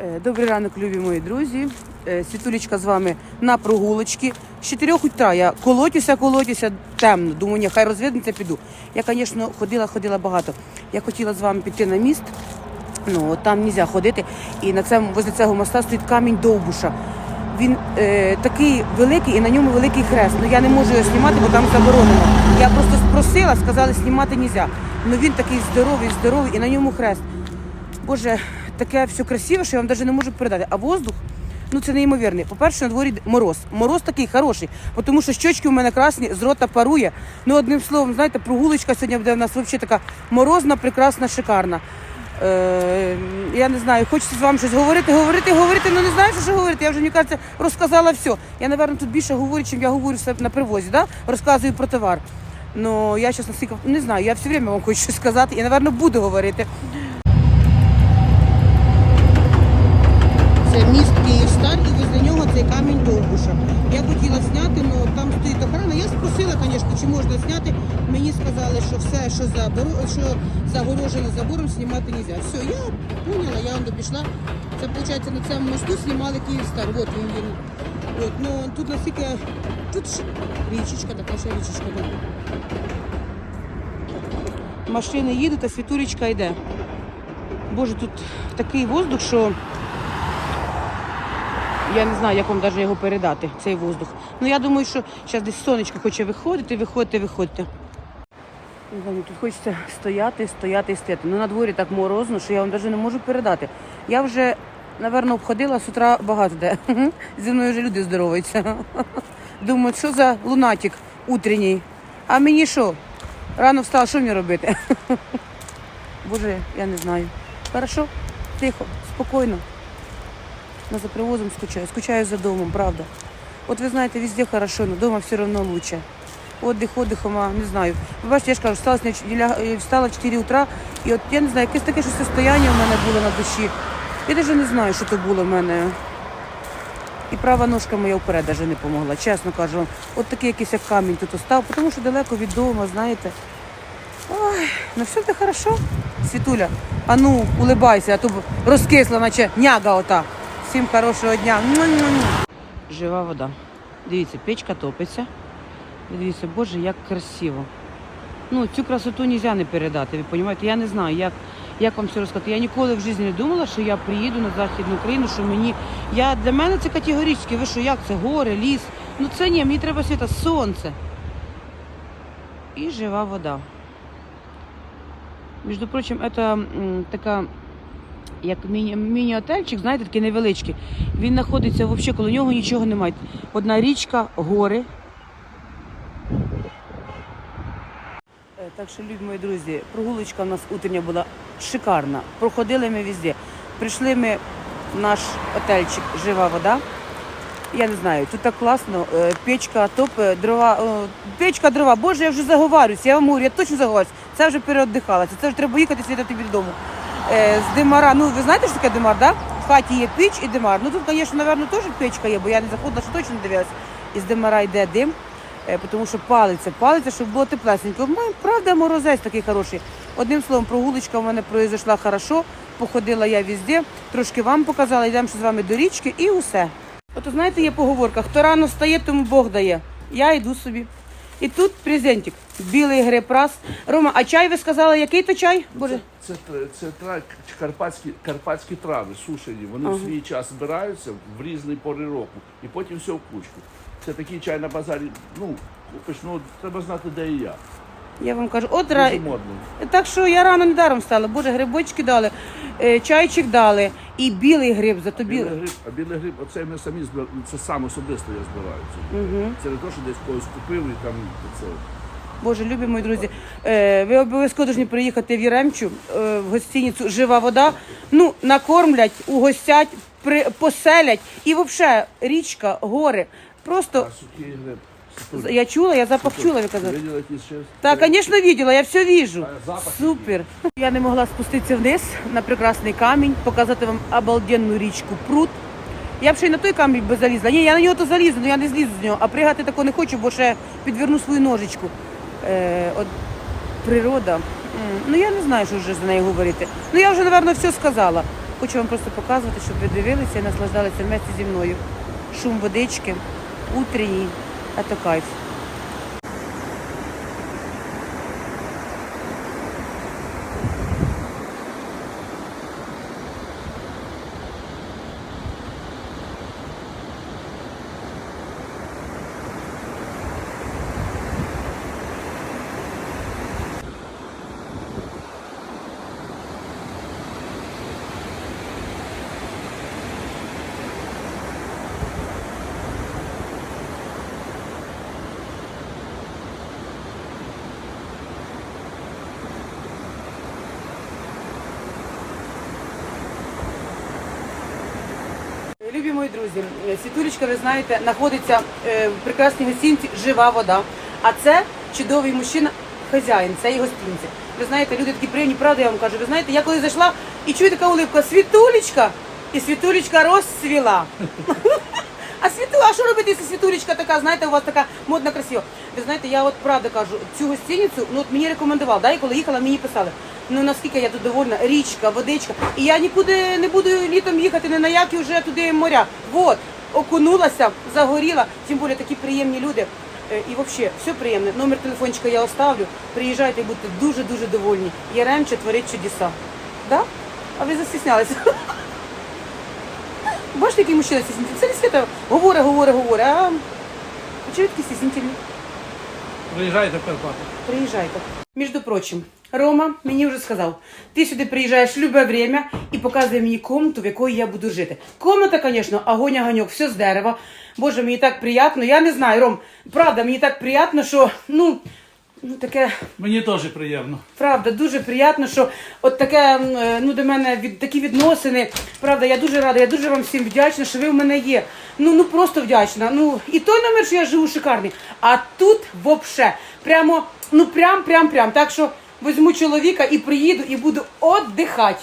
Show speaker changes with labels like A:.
A: Е, Добрий ранок, любі мої друзі. Е, Світулечка з вами на прогулочці. З 4 утра я колотюся, колотюся темно. Думаю, ні, хай розвиднеться, піду. Я, звісно, ходила, ходила багато. Я хотіла з вами піти на міст. Ну, там не можна ходити. І на цьому, возле цього моста стоїть камінь Довбуша. Він е, такий великий і на ньому великий хрест. Ну я не можу його знімати, бо там заборонено. Я просто спросила, сказали, знімати не можна. Ну він такий здоровий, здоровий, і на ньому хрест. Боже, таке все красиве, що я вам навіть не можу передати. А воздух, ну це неймовірний. По-перше, на дворі мороз. Мороз такий хороший, тому що щочки у мене красні, з рота парує. Ну, одним словом, знаєте, прогулочка сьогодні буде в нас взагалі така морозна, прекрасна, шикарна. Е, я не знаю, хочеться з вами щось говорити, говорити, говорити, ну не знаю, що, говорити. Я вже, мені кажеться, розказала все. Я, напевно, тут більше говорю, чим я говорю все на привозі, да? розказую про товар. Ну, я зараз настільки, не знаю, я все время вам хочу щось сказати і, напевно, буду говорити. Це міст Київстар і возле нього цей камінь Довбуша. Я хотіла зняти, але там стоїть охорона. Я спросила, звісно, чи можна зняти. Мені сказали, що все, що, загорожено забором, знімати не можна. Все, я поняла, я вам пішла. Це, виходить, на цьому мосту знімали Київстар. От він він. От, ну, тут настільки... Тут річечка, така ще річечка. Да. Машини їдуть, а світулечка йде. Боже, тут такий воздух, що я не знаю, як вам навіть його передати, цей воздух. Ну я думаю, що зараз десь сонечко хоче виходити, виходити, виходити. Тут хочеться стояти, стояти і стояти. Ну на дворі так морозно, що я вам навіть не можу передати. Я вже, напевно, обходила з утра багато де. Зі мною вже люди здороваються. Думають, що за лунатик утренній. А мені що? Рано встала, що мені робити? Боже, я не знаю. Хорошо, тихо, спокійно. Но за привозом скучаю. Скучаю за домом, правда. Вот вы знаете, везде хорошо, но дома все равно лучше. Отдых отдыхом, а не знаю. Ви бачите, я ж кажу, встала, сня- ля- е, встала в 4 утра, і от я не знаю, якесь таке щось состояння в мене було на душі. Я навіть не знаю, що то було в мене. І права ножка моя вперед навіть не допомогла, чесно кажу вам. От такий якийсь як камінь тут остав, тому що далеко від дому, знаєте. Ой, ну все буде хорошо, Світуля. А ну, улибайся, а то б розкисла, наче няга ота. Всім хорошого дня. Жива вода. Дивіться, печка топиться. Дивіться, боже, як красиво. Ну, цю красоту не можна не передати, ви розумієте? Я не знаю, як, як вам це розказати. Я ніколи в житті не думала, що я приїду на Західну Україну, що мені. Я, для мене це категорично. Ви що, як це? Гори, ліс. Ну це ні, мені треба світа, сонце. І жива вода. Між прочим, це така як міні, міні-отельчик, знаєте, такий невеличкий. Він знаходиться взагалі, коло нього нічого немає. Одна річка, гори. Е, Так що, любі мої друзі, прогулочка у нас утрення була шикарна. Проходили ми везде. Прийшли ми в наш отельчик Жива вода. Я не знаю, тут так класно. Е, Печка, топ, е, дрова. Печка, дрова. Боже, я вже заговарююся. Я вам говорю, я точно заговарююся. Це вже переоддихалася. Це вже треба їхати світа тобі додому. Е, З димара. Ну, ви знаєте, що таке димар. Да? В хаті є піч і димар. Ну тут, звісно, напевно, теж печка є, бо я не заходила, що точно дивилася. Із димара йде дим, е, тому що палиться, палиться, щоб було теплесенько. Має, правда, морозець такий хороший. Одним словом, прогулочка в мене пройшла хорошо, походила я везде, трошки вам показала, йдемо ще з вами до річки і усе. От знаєте, є поговорка, хто рано встає, тому Бог дає. Я йду собі. І тут презентик. Білий грепрас. Рома, а чай ви сказали, який то чай? Боже.
B: Це, це, це тра- карпатські, карпатські трави сушені. Вони в свій час збираються в різні пори року і потім все в кучку. Це такий чай на базарі. Ну, купиш, ну треба знати, де і я.
A: Я вам кажу, от ра...
B: Дуже модний.
A: так що я рано недаром встала. Боже, грибочки дали, е, чайчик дали і білий гриб, зато
B: Білий
A: білий.
B: гриб, а білий гриб, оце ми самі збираємо. Це сам особисто я збираю. Це,
A: Угу.
B: це не те, що десь когось купив і там це.
A: Боже, любі мої друзі, е, ви обов'язково повинні приїхати в Яремчу, е, в гостиницю Жива вода. Ну, накормлять, угостять, при, поселять. І взагалі річка, гори. Просто
B: А сухий гриб.
A: Я чула, я запах чула, ви казали.
B: Виділа ще?
A: Так, звісно, видела, я все вижу. Супер. Я не могла спуститися вниз на прекрасний камінь, показати вам обалденну річку Прут. Я б ще й на той камінь би залізла. Ні, я на нього то залізу, але я не злізу з нього. А пригати тако не хочу, бо ще підверну свою ножичку. Е, от природа. Ну я не знаю, що вже за нею говорити. Ну я вже, напевно, все сказала. Хочу вам просто показувати, щоб ви дивилися і наслаждалися вместе зі мною. Шум водички, утренній, а то кайф. Любі мої друзі, Світулечка, ви знаєте, знаходиться е, в прекрасній гостинці жива вода. А це чудовий мужчина, хазяїн цієї гостинці. Ви знаєте, люди такі приємні, правда, я вам кажу. Ви знаєте, я коли зайшла і чую така улипка Світулечка, і Світулечка розцвіла. А світу, а що робити, якщо світулечка така, знаєте, у вас така модна, красива. Ви знаєте, я от правда кажу, цю гостиницю, ну от мені рекомендував, да, і коли їхала, мені писали. Ну наскільки я тут довольна, річка, водичка. І я нікуди не буду літом їхати, не на які вже туди моря. Вот, окунулася, загоріла, тим більше такі приємні люди. Е, І взагалі, все приємне. Номер телефончика я оставлю. Приїжджайте і будьте дуже-дуже довольні. Яремче творить чудеса. Да? А ви застіснялися? Бачите, який мужчина стіснительний? Це не свята говорить, говорить, говорить, а такі стіснительні?
C: Приїжджайте в Карпати.
A: Приїжджайте. Між прочим, Рома мені вже сказав, ти сюди приїжджаєш в любе время і показує мені комнату, в якої я буду жити. Комната, звісно, огонь огоньок, все з дерева. Боже, мені так приємно. Я не знаю, Ром, правда, мені так приємно, що ну, ну таке.
C: Мені теж приємно.
A: Правда, дуже приємно, що от таке е, ну до мене від такі відносини. Правда, я дуже рада, я дуже вам всім вдячна, що ви в мене є. Ну ну просто вдячна. Ну і той номер, що я живу шикарний. А тут вообще прямо, ну прям, прям, прям. Так що візьму чоловіка і приїду, і буду віддихати.